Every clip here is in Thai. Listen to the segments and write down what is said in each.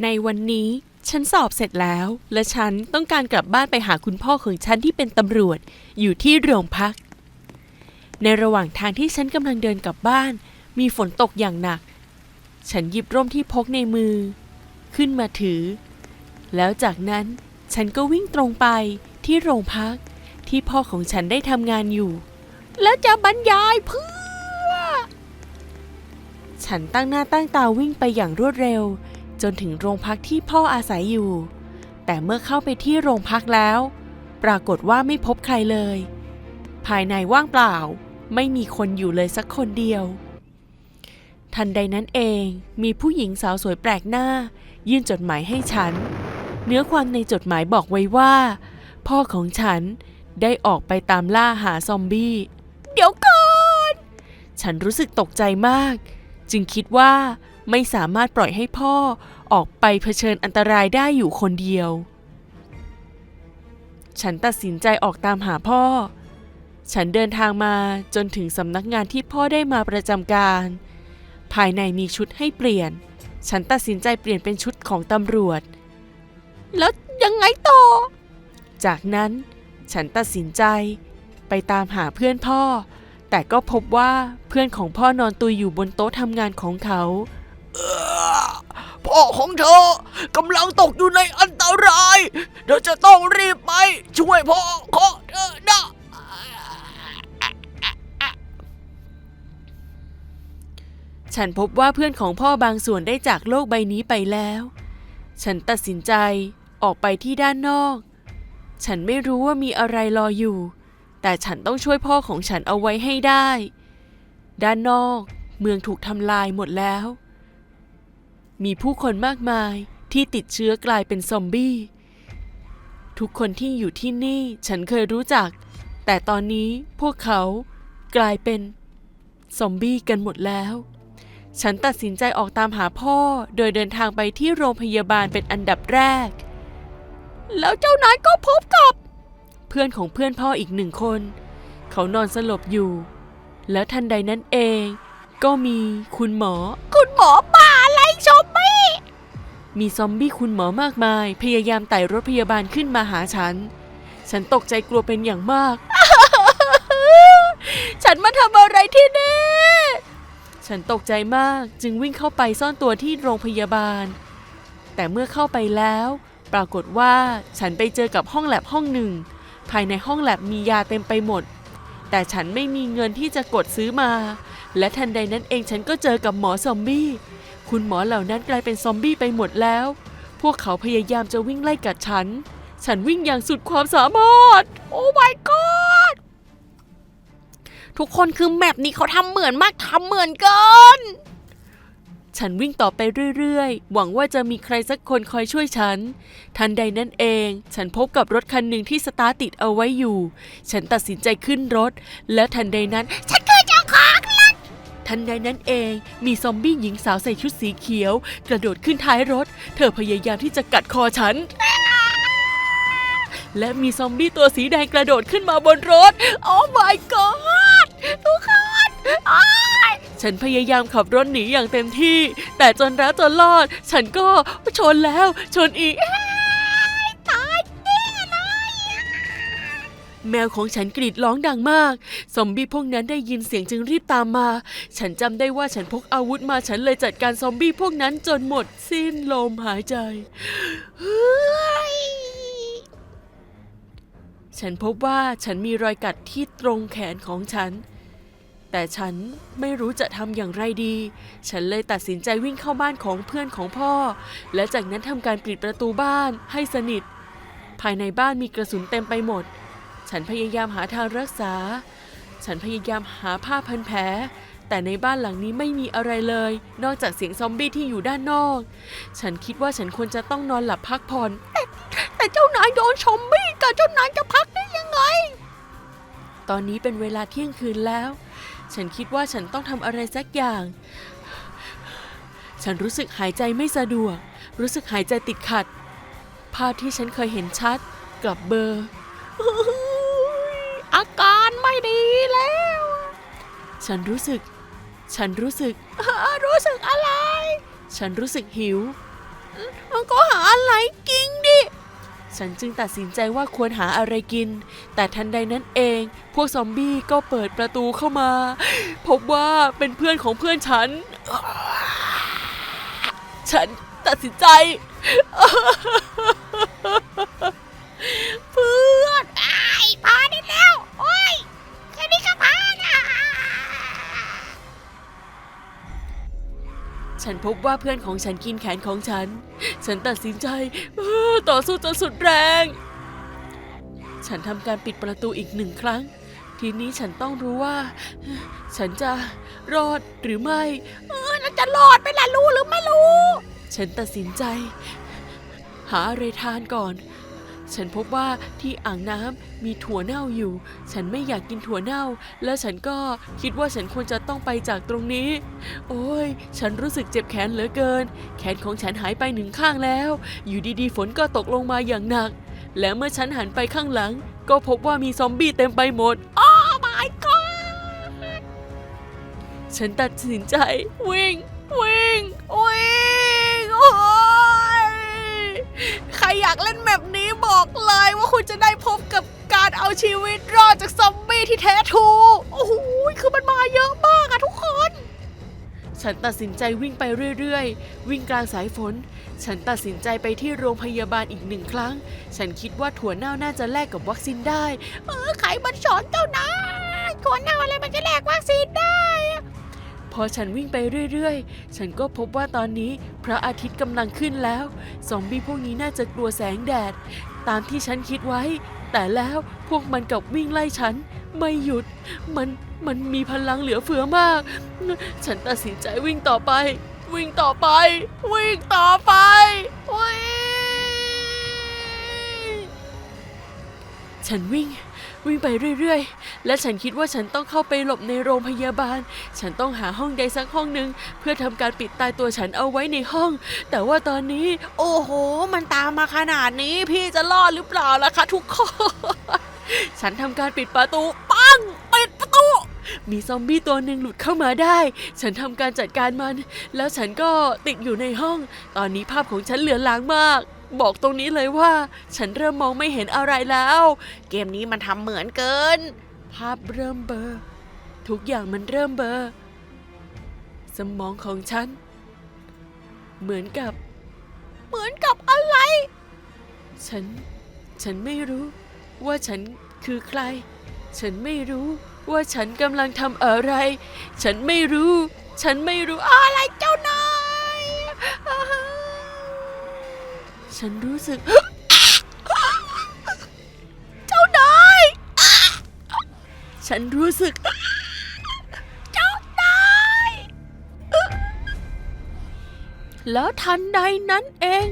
ในวันนี้ฉันสอบเสร็จแล้ว และฉันต้องการกลับบ้านไปหาคุณพ่อของฉันที่เป็นตำรวจอยู่ที่โรงพัก ในระหว่างทางที่ฉันกำลังเดินกลับบ้าน มีฝนตกอย่างหนัก ฉันหยิบร่มที่พกในมือ ขึ้นมาถือ แล้วจากนั้นฉันก็วิ่งตรงไปที่โรงพักที่พ่อของฉันได้ทำงานอยู่ แล้วจะบรรยายเพื่อ ฉันตั้งหน้าตั้งตาวิ่งไปอย่างรวดเร็ว จนถึงโรงพักที่พ่ออาศัยอยู่ แต่เมื่อเข้าไปที่โรงพักแล้ว ปรากฏว่าไม่พบใครเลย ภายในว่างเปล่า ไม่มีคนอยู่เลยสักคนเดียว ทันใดนั้นเองมีผู้หญิงสาวสวยแปลกหน้า ยื่นจดหมายให้ฉัน เนื้อความในจดหมายบอกไว้ว่า พ่อของฉันได้ออกไปตามล่าหาซอมบี้ เดี๋ยวก่อน ฉันรู้สึกตกใจมาก จึงคิดว่าไม่สามารถปล่อยให้พ่อ ออกไปเผชิญอันตรายได้อยู่คนเดียว ฉันตัดสินใจออกตามหาพ่อ ฉันเดินทางมาจนถึงสำนักงานที่พ่อได้มาประจำการ ภายในมีชุดให้เปลี่ยน ฉันตัดสินใจเปลี่ยนเป็นชุดของตำรวจ แล้วยังไงต่อ จากนั้นฉันตัดสินใจไปตามหาเพื่อนพ่อ แต่ก็พบว่าเพื่อนของพ่อนอนตุยอยู่บนโต๊ะทำงานของเขา พ่อของเธอกำลังตกอยู่ในอันตราย เธอจะต้องรีบไปช่วยพ่อของเธอนะฉันพบว่าเพื่อนของพ่อบางส่วนได้จากโลกใบนี้ไปแล้ว ฉันตัดสินใจออกไปที่ด้านนอก ฉันไม่รู้ว่ามีอะไรรออยู่ แต่ฉันต้องช่วยพ่อของฉันเอาไว้ให้ได้ ด้านนอกเมืองถูกทำลายหมดแล้ว มีผู้คนมากมายที่ติดเชื้อกลายเป็นซอมบี้ ทุกคนที่อยู่ที่นี่ฉันเคยรู้จัก แต่ตอนนี้พวกเขากลายเป็นซอมบี้กันหมดแล้ว ฉันตัดสินใจออกตามหาพ่อโดยเดินทางไปที่โรงพยาบาลเป็นอันดับแรก แล้วเจ้านายก็พบกับ เพื่อนของเพื่อนพ่ออีกหนึ่งคน เขานอนสลบอยู่ แล้วทันใดนั้นเอง ก็มีคุณหมอ คุณหมอป่า อะไรชมบี้ มีซอมบี้คุณหมอมากมาย พยายามไต่รถพยาบาลขึ้นมาหาฉัน ฉันตกใจกลัวเป็นอย่างมาก ฉันมาทำอะไรที่นี่ ฉันตกใจมากจึงวิ่งเข้าไปซ่อนตัวที่โรงพยาบาล แต่เมื่อเข้าไปแล้ว ปรากฏว่าฉันไปเจอกับห้องแลบห้องหนึ่ง ภายในห้องแลบมียาเต็มไปหมด แต่ฉันไม่มีเงินที่จะกดซื้อมา และทันใดนั้นเองฉันก็เจอกับหมอซอมบี้ คุณหมอเหล่านั้นกลายเป็นซอมบี้ไปหมดแล้ว พวกเขาพยายามจะวิ่งไล่กัดฉัน ฉันวิ่งอย่างสุดความสามารถ โอ้ my god ทุกคนคือแมปนี้เขาทำเหมือนมากทำเหมือนเกิน ฉันวิ่งต่อไปเรื่อยๆ หวังว่าจะมีใครสักคนคอยช่วยฉัน ทันใดนั้นเอง ฉันพบกับรถคันหนึ่งที่สตาร์ทติดเอาไว้อยู่ ฉันตัดสินใจขึ้นรถ และทันใดนั้นฉัน ทันใดนั้นเอง มีซอมบี้หญิงสาวใส่ชุดสีเขียว กระโดดขึ้นท้ายรถ เธอพยายามที่จะกัดคอฉัน และมีซอมบี้ตัวสีแดงกระโดดขึ้นมาบนรถ โอ้ my god ทุกคนฉันพยายามขับรถหนีอย่างเต็มที่ แต่จนแล้วจนรอด ฉันก็ชนแล้วชนอีก แมวของฉันกรีดร้องดังมาก ซอมบี้พวกนั้นได้ยินเสียงจึงรีบตามมา ฉันจำได้ว่าฉันพกอาวุธมาฉันเลยจัดการซอมบี้พวกนั้นจนหมดสิ้นลมหายใจ ฉันพบว่าฉันมีรอยกัดที่ตรงแขนของฉัน แต่ฉันไม่รู้จะทำอย่างไรดี ฉันเลยตัดสินใจวิ่งเข้าบ้านของเพื่อนของพ่อ และจากนั้นทำการปิดประตูบ้านให้สนิท ภายในบ้านมีกระสุนเต็มไปหมด ฉันพยายามหาทางรักษา ฉันพยายามหาผ้าพันแผล แต่ในบ้านหลังนี้ไม่มีอะไรเลย นอกจากเสียงซอมบี้ที่อยู่ด้านนอก ฉันคิดว่าฉันควรจะต้องนอนหลับพักผ่อนแต่เจ้านายโดนซอมบี้กับเจ้านายจะพักได้ยังไง ตอนนี้เป็นเวลาเที่ยงคืนแล้ว ฉันคิดว่าฉันต้องทำอะไรสักอย่าง ฉันรู้สึกหายใจไม่สะดวก รู้สึกหายใจติดขัด ภาพที่ฉันเคยเห็นชัด กลับเบอร์ อาการไม่ดีแล้ว ฉันรู้สึก ฉันรู้สึก รู้สึกอะไร ฉันรู้สึกหิว มันก็หาอะไรกินดิ ฉันจึงตัดสินใจว่าควรหาอะไรกิน แต่ทันใดนั้นเอง พวกซอมบี้ก็เปิดประตูเข้ามา พบว่าเป็นเพื่อนของเพื่อนฉัน ฉันตัดสินใจ ฉันพบว่าเพื่อนของฉันกินแขนของฉัน ฉันตัดสินใจต่อสู้จนสุดแรง ฉันทำการปิดประตูอีกหนึ่งครั้ง ทีนี้ฉันต้องรู้ว่า ฉันจะรอดหรือไม่เออจะรอดไหมล่ะรู้หรือไม่รู้ ฉันตัดสินใจ หาอะไรทานก่อน ฉันพบว่าที่อ่างน้ำมีถั่วเน่าอยู่ ฉันไม่อยากกินถั่วเน่า และฉันก็คิดว่าฉันควรจะต้องไปจากตรงนี้ โอ้ย ฉันรู้สึกเจ็บแขนเหลือเกิน แขนของฉันหายไปหนึ่งข้างแล้ว อยู่ดีๆ ฝนก็ตกลงมาอย่างหนัก และเมื่อฉันหันไปข้างหลัง ก็พบว่ามีซอมบี้เต็มไปหมด Oh my god ฉันตัดสินใจ วิ่ง วิ่ง วิ่ง โอ้ยใครอยากเล่นแบบ บอกเลยว่าคุณจะได้พบกับการเอาชีวิตรอดจากซอมบี้ที่แท้ทรูโอ้โหคือมันมาเยอะมากอะทุกคน ฉันตัดสินใจวิ่งไปเรื่อยๆ วิ่งกลางสายฝน ฉันตัดสินใจไปที่โรงพยาบาลอีกหนึ่งครั้ง ฉันคิดว่าถั่วเน่าน่าจะแลกกับวัคซีนได้ เออใครมันสอนเจ้านะตัวเน่าอะไรมันจะแลกวัคซีนได้อะ พอฉันวิ่งไปเรื่อยๆ ฉันก็พบว่าตอนนี้พระอาทิตย์กำลังขึ้นแล้ว ซอมบี้พวกนี้น่าจะกลัวแสงแดด ตามที่ฉันคิดไว้ แต่แล้วพวกมันกลับวิ่งไล่ฉัน ไม่หยุด มัน มันมีพลังเหลือเฟือมาก ฉันตัดสินใจวิ่งต่อไป วิ่งต่อไป วิ่งต่อไปวิ่งฉันวิ่ง วิ่งไปเรื่อยๆ และฉันคิดว่าฉันต้องเข้าไปหลบในโรงพยาบาล ฉันต้องหาห้องใดสักห้องหนึ่งเพื่อทำการปิดตายตัวฉันเอาไว้ในห้อง แต่ว่าตอนนี้ โอ้โห มันตามมาขนาดนี้พี่จะรอดหรือเปล่าล่ะคะทุกคน ฉันทำการปิดประตู ปังปิดประตูมีซอมบี้ตัวหนึ่งหลุดเข้ามาได้ ฉันทำการจัดการมัน แล้วฉันก็ติดอยู่ในห้อง ตอนนี้ภาพของฉันเหลือหลางมาก บอกตรงนี้เลยว่า ฉันเริ่มมองไม่เห็นอะไรแล้ว เกมนี้มันทำเหมือนเกิน ภาพเริ่มเบลอทุกอย่างมันเริ่มเบลอสมองของฉัน เหมือนกับ เหมือนกับอะไร ฉัน ฉันไม่รู้ ว่าฉันคือใคร ฉันไม่รู้ว่าฉันกำลังทำอะไร ฉันไม่รู้ ฉันไม่รู้อะอะไรเจ้านาย ฉันรู้สึก เจ้านายฉันรู้สึก เจ้านายแล้วทันใดนั้นเอง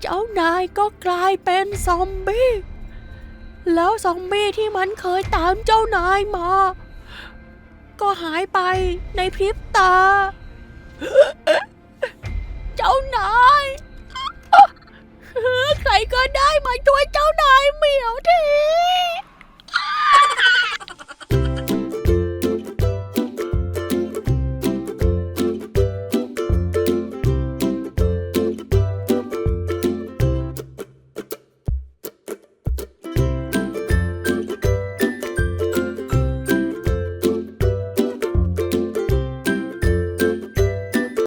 เจ้านายก็กลายเป็นซอมบี้ แล้วซอมบี้ที่มันเคยตามเจ้านายมา ก็หายไปในพริบตา เจ้านาย ก็ได้มาช่วยเจ้านายเหมียวที